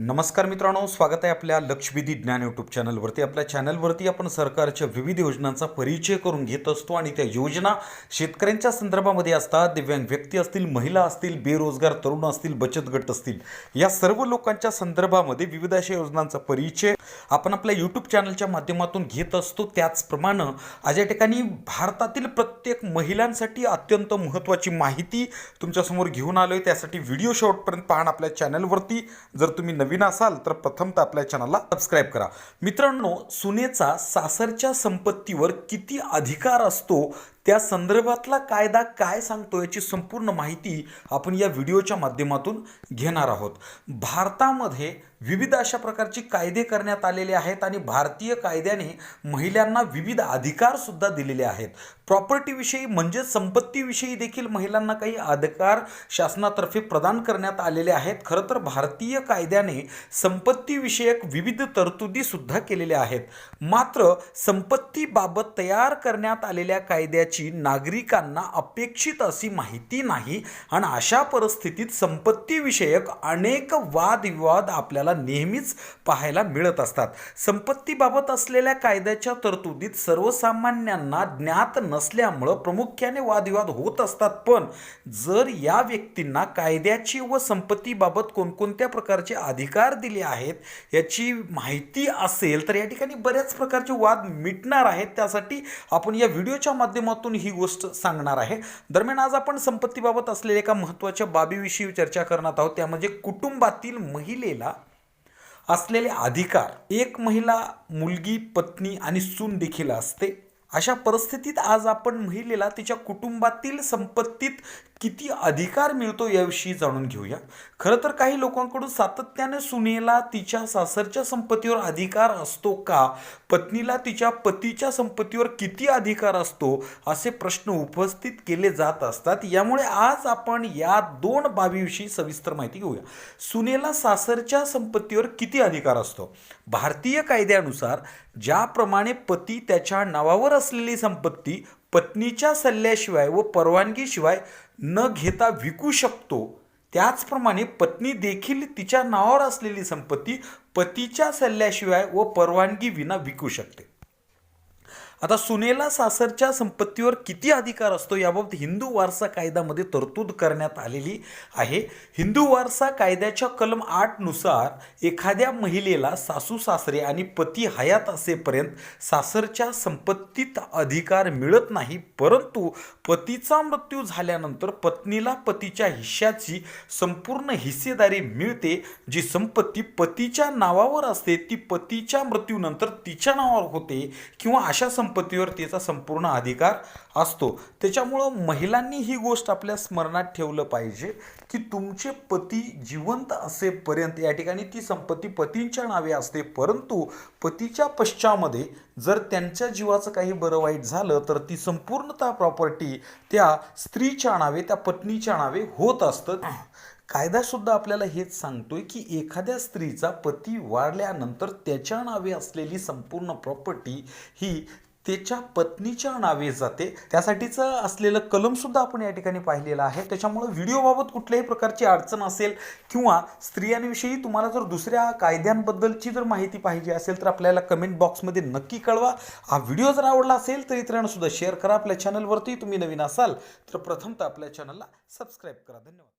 नमस्कार मित्रांनो स्वागत आहे आपल्या लक्षवेधी ज्ञान यूट्यूब चॅनलवरती. आपल्या चॅनलवरती आपण सरकारच्या विविध योजनांचा परिचय करून घेत असतो आणि त्या योजना शेतकऱ्यांच्या संदर्भामध्ये असतात. दिव्यांग व्यक्ती असतील महिला असतील बेरोजगार तरुण असतील बचत गट असतील या सर्व लोकांच्या संदर्भामध्ये विविध अशा योजनांचा परिचय आपण आपल्या यूट्यूब चॅनलच्या माध्यमातून घेत असतो. त्याचप्रमाणे आज या ठिकाणी भारतातील प्रत्येक महिलांसाठी अत्यंत महत्त्वाची माहिती तुमच्यासमोर घेऊन आलो आहे त्यासाठी व्हिडिओ शेवटपर्यंत पाहणं आपल्या चॅनलवरती जर तुम्ही नवीन असाल तर प्रथमतः आपल्या चॅनलला सबस्क्राईब करा. मित्रांनो सुनेचा सासरच्या संपत्तीवर किती अधिकार असतो त्या संदर्भातला कायदा काय सांगतो याची संपूर्ण माहिती आपण या व्हिडिओच्या माध्यमातून घेणार आहोत. भारतामध्ये विविध अशा प्रकारचे कायदे करण्यात आलेले आहेत आणि भारतीय कायद्याने महिलांना विविध अधिकारसुद्धा दिलेले आहेत. प्रॉपर्टीविषयी म्हणजे संपत्तीविषयी देखील महिलांना काही अधिकार शासनातर्फे प्रदान करण्यात आलेले आहेत. खरं तर भारतीय कायद्याने संपत्तीविषयक विविध तरतुदीसुद्धा केलेल्या आहेत. मात्र संपत्तीबाबत तयार करण्यात आलेल्या कायद्याची नागरिकांना अपेक्षित अशी माहिती नाही आणि अशा परिस्थितीत संपत्तीविषयक अनेक वादविवाद आपल्याला नेहमीच पाहायला मिळत असतात. संपत्तीबाबत असलेल्या कायद्याच्या तरतुदीत सर्वसामान्यांना ज्ञात नसल्यामुळं प्रामुख्याने वादविवाद होत असतात. पण जर या व्यक्तींना कायद्याची व संपत्तीबाबत कोणकोणत्या प्रकारचे अधिकार दिले आहेत याची माहिती असेल तर या ठिकाणी बऱ्याच प्रकारचे वाद मिटणार आहेत. त्यासाठी आपण या व्हिडिओच्या माध्यमातून ही गोष्ट सांगणार आहे. दरम्यान आज आपण संपत्तीबाबत असलेल्या एका महत्त्वाच्या बाबीविषयी चर्चा करणार आहोत. त्या म्हणजे कुटुंबातील महिलेला असलेले अधिकार. एक महिला मुलगी पत्नी आणि सून देखील असते. अशा परिस्थितीत आज आपण महिलेला तिच्या कुटुंबातील संपत्तीत किती अधिकार मिळतो याविषयी जाणून घेऊया. खरं तर काही लोकांकडून सातत्याने सुनेला तिच्या सासरच्या संपत्तीवर अधिकार असतो का? पत्नीला तिच्या पतीच्या संपत्तीवर किती अधिकार असतो? असे प्रश्न उपस्थित केले जात असतात. यामुळे आज आपण या दोन बाबीविषयी सविस्तर माहिती घेऊया. सुनेला सासरच्या संपत्तीवर किती अधिकार असतो? भारतीय कायद्यानुसार ज्याप्रमाणे पती त्याच्या नावावर असलेली संपत्ती पत्नीच्या सल्ल्याशिवाय व परवानगीशिवाय न घेता विकू शकतो. त्याचप्रमाणे पत्नी देखील तिच्या नावावर असलेली संपत्ती पतीच्या सल्ल्याशिवाय व परवानगी विना विकू शकते. आता सुनेला सासरच्या संपत्तीवर किती अधिकार असतो याबाबत हिंदू वारसा कायद्यामध्ये तरतूद करण्यात आलेली आहे. हिंदू वारसा कायद्याच्या कलम आठनुसार एखाद्या महिलेला सासू सासरे आणि पती हयात असेपर्यंत सासरच्या संपत्तीत अधिकार मिळत नाही. परंतु पतीचा मृत्यू झाल्यानंतर पत्नीला पतीच्या हिश्श्याची संपूर्ण हिस्सेदारी मिळते. जी संपत्ती पतीच्या नावावर असते ती पतीच्या मृत्यूनंतर तिच्या नावावर होते किंवा अशा संप संपत्तीवर तिचा संपूर्ण अधिकार असतो. त्याच्यामुळं महिलांनी ही गोष्ट आपल्या स्मरणात ठेवलं पाहिजे की तुमचे पती जिवंत असेपर्यंत या ठिकाणी ती संपत्ती पतींच्या नावे असते परंतु पतीच्या पश्चामध्ये जर त्यांच्या जीवाचं काही बरं वाईट झालं तर ती संपूर्णतः प्रॉपर्टी त्या स्त्रीच्या नावे त्या पत्नीच्या नावे होत असतं. कायदासुद्धा आपल्याला हेच सांगतोय की एखाद्या स्त्रीचा पती वाढल्यानंतर त्याच्या नावे असलेली संपूर्ण प्रॉपर्टी ही त्याच्या पत्नीच्या नावे जाते. त्यासाठीचं असलेलं कलमसुद्धा आपण या ठिकाणी पाहिलेलं आहे. त्याच्यामुळं व्हिडिओबाबत कुठल्याही प्रकारची अडचण असेल किंवा स्त्रियांविषयी तुम्हाला जर दुसऱ्या कायद्यांबद्दलची जर माहिती पाहिजे असेल तर आपल्याला कमेंट बॉक्समध्ये नक्की कळवा. हा व्हिडिओ जर आवडला असेल तर इतरांना सुद्धा शेअर करा. आपल्या चॅनलवरती तुम्ही नवीन असाल तर प्रथमतः आपल्या चॅनलला सबस्क्राईब करा. धन्यवाद.